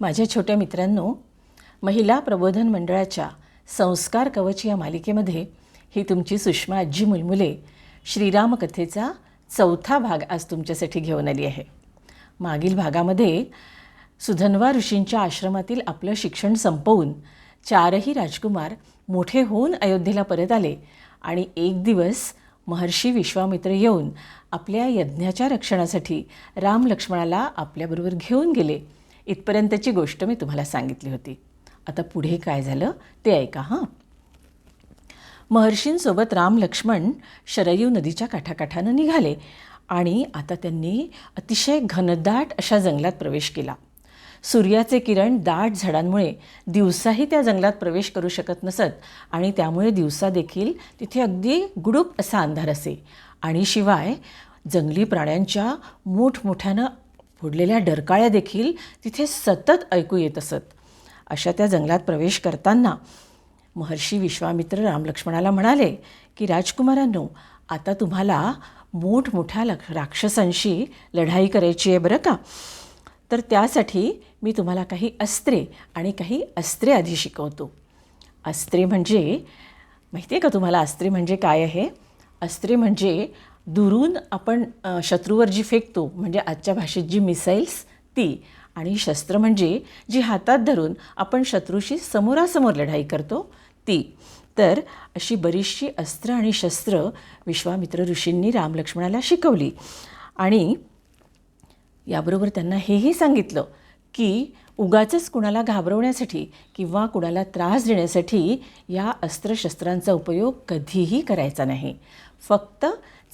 माझ्या छोट्या मित्रांनो महिला प्रबोधन मंडळाच्या संस्कार कवच या मालिकेमध्ये ही तुमची सुषमा आजी मुलमुले श्रीरामकथेचा चौथा भाग आज तुमच्यासाठी घेऊन आली आहे. मागील भागामध्ये सुधन्वा ऋषींच्या आश्रमातील आपलं शिक्षण संपवून चारही राजकुमार मोठे होऊन अयोध्येला परत आले आणि एक दिवस महर्षी विश्वामित्र येऊन आपल्या यज्ञाच्या रक्षणासाठी राम लक्ष्मणाला आपल्याबरोबर घेऊन गेले. इथपर्यंतची गोष्ट मी तुम्हाला सांगितली होती. आता पुढे काय झालं ते ऐका हां. महर्षींसोबत राम लक्ष्मण शरयू नदीच्या काठाकाठानं निघाले आणि आता त्यांनी अतिशय घनदाट अशा जंगलात प्रवेश केला. सूर्याचे किरण दाट झाडांमुळे दिवसाही त्या जंगलात प्रवेश करू शकत नसत आणि त्यामुळे दिवसा देखील तिथे अगदी गुडूप असा अंधार असे. आणि शिवाय जंगली प्राण्यांच्या मोठमोठ्यानं फोडलेल्या डरकाळ्या देखील तिथे सतत ऐकू येत असत. अशा त्या जंगलात प्रवेश करताना महर्षी विश्वामित्र रामलक्ष्मणाला म्हणाले की राजकुमारांनो आता तुम्हाला मोठमोठ्या लक्ष राक्षसांशी लढाई करायची आहे बरं का? तर त्यासाठी मी तुम्हाला काही अस्त्रे आणि काही अस्त्रे आधी शिकवतो. अस्त्रे म्हणजे माहिती आहे का तुम्हाला अस्त्रे म्हणजे काय आहे? अस्त्रे म्हणजे दुरून आपण शत्रूवर जी फेकतो म्हणजे आजच्या भाषेत जी मिसाईल्स ती. आणि शस्त्र म्हणजे जी हातात धरून आपण शत्रूशी समोरासमोर लढाई करतो ती. तर अशी बरीचशी अस्त्र आणि शस्त्र विश्वामित्र ऋषींनी रामलक्ष्मणाला शिकवली. आणि याबरोबर त्यांना हेही सांगितलं की उगाचच कुणाला घाबरवण्यासाठी किंवा कुणाला त्रास देण्यासाठी या अस्त्रशस्त्रांचा उपयोग कधीही करायचा नाही. फक्त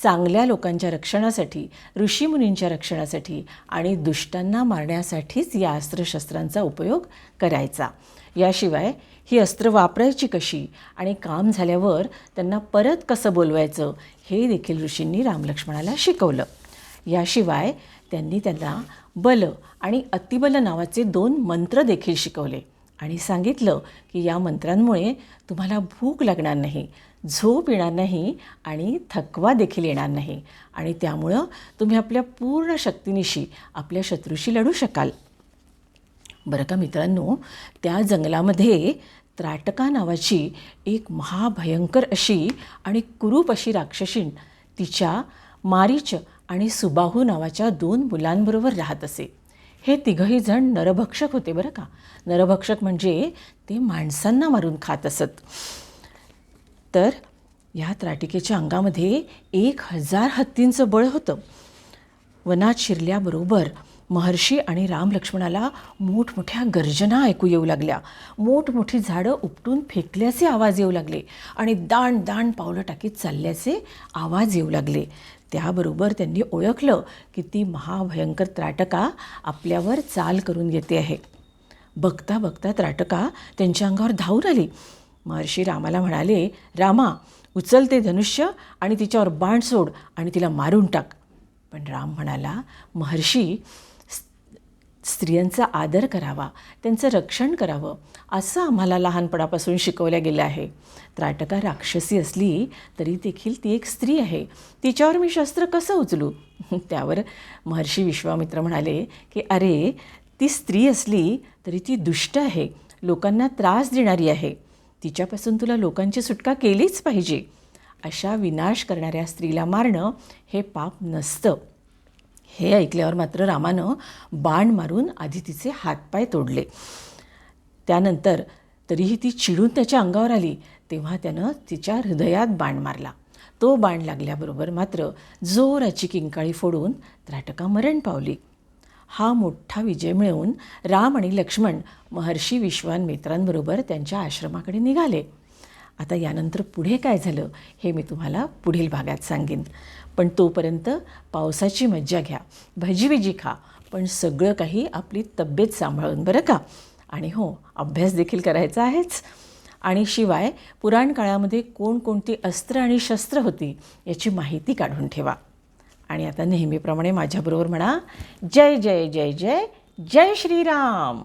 चांगल्या लोकांच्या रक्षणासाठी ऋषीमुनींच्या रक्षणासाठी आणि दुष्टांना मारण्यासाठीच या अस्त्रशस्त्रांचा उपयोग करायचा. याशिवाय ही अस्त्र वापरायची कशी आणि काम झाल्यावर त्यांना परत कसं बोलवायचं हे देखील ऋषींनी रामलक्ष्मणाला शिकवलं. याशिवाय त्यांनी त्यांना बल आणि अतिबल नावाचे दोन मंत्र देखील शिकवले आणि सांगितलं की या मंत्रांमुळे तुम्हाला भूक लागणार नाही. झोप येणार नाही आणि थकवा देखील येणार नाही. आणि त्यामुळं तुम्ही आपल्या पूर्ण शक्तीनिशी आपल्या शत्रूशी लढू शकाल. बरं का मित्रांनो त्या जंगलामध्ये त्राटका नावाची एक महाभयंकर अशी आणि कुरूप अशी राक्षसीण तिच्या मारीच आणि सुबाहू नावाच्या दोन मुलांबरोबर राहत असे. हे तिघही जण नरभक्षक होते बरं का. नरभक्षक म्हणजे ते माणसांना मारून खात असत. तर या त्राटिकेच्या अंगामध्ये एक हजार हत्तींचं बळ होतं. वनात शिरल्याबरोबर महर्षी आणि राम लक्ष्मणाला मोठमोठ्या गर्जना ऐकू येऊ लागल्या. मोठमोठी झाडं उपटून फेकल्याचे आवाज येऊ लागले आणि दाण दाण पावलं टाकीत चालल्याचे आवाज येऊ लागले. त्याबरोबर त्यांनी ओळखलं की ती महाभयंकर त्राटका आपल्यावर चाल करून येते आहे. बघता बघता त्राटका त्यांच्या अंगावर धावून आली. महर्षी रामाला म्हणाले रामा उचल ते धनुष्य आणि तिच्यावर बाण सोड आणि तिला मारून टाक. पण राम म्हणाला महर्षी स्त्रियांचा आदर करावा त्यांचं रक्षण करावं असं आम्हाला लहानपणापासून शिकवलं गेलं आहे. त्राटका राक्षसी असली तरी देखील ती एक स्त्री आहे. तिच्यावर मी शस्त्र कसं उचलू? त्यावर महर्षी विश्वामित्र म्हणाले की अरे ती स्त्री असली तरी ती दुष्ट आहे. लोकांना त्रास देणारी आहे. तिच्यापासून तुला लोकांची सुटका केलीच पाहिजे. अशा विनाश करणाऱ्या स्त्रीला मारणं हे पाप नसतं. हे ऐकल्यावर मात्र रामानं बाण मारून आधी तिचे हातपाय तोडले. त्यानंतर तरीही ती चिडून त्याच्या अंगावर आली तेव्हा त्यानं तिच्या हृदयात बाण मारला. तो बाण लागल्याबरोबर मात्र जोराची किंकाळी फोडून त्राटका मरण पावली. हा मोठा विजय मिळवून राम आणि लक्ष्मण महर्षी विश्वामित्रांबरोबर त्यांच्या आश्रमाकडे निघाले. आता यानंतर पुढे काय झालं हे मी तुम्हाला पुढील भागात सांगेन. पण तोपर्यंत पावसाची मज्जा घ्या भजीविजी खा पण सगळं काही आपली तब्येत सांभाळून बरं का? आणि हो अभ्यास देखील करायचा आहेच. आणि शिवाय पुराण काळामध्ये कोणकोणती अस्त्र आणि शस्त्र होती याची माहिती काढून ठेवा. आणि आता नेहमीप्रमाणे माझ्याबरोबर म्हणा जय जय जय जय जय श्रीराम.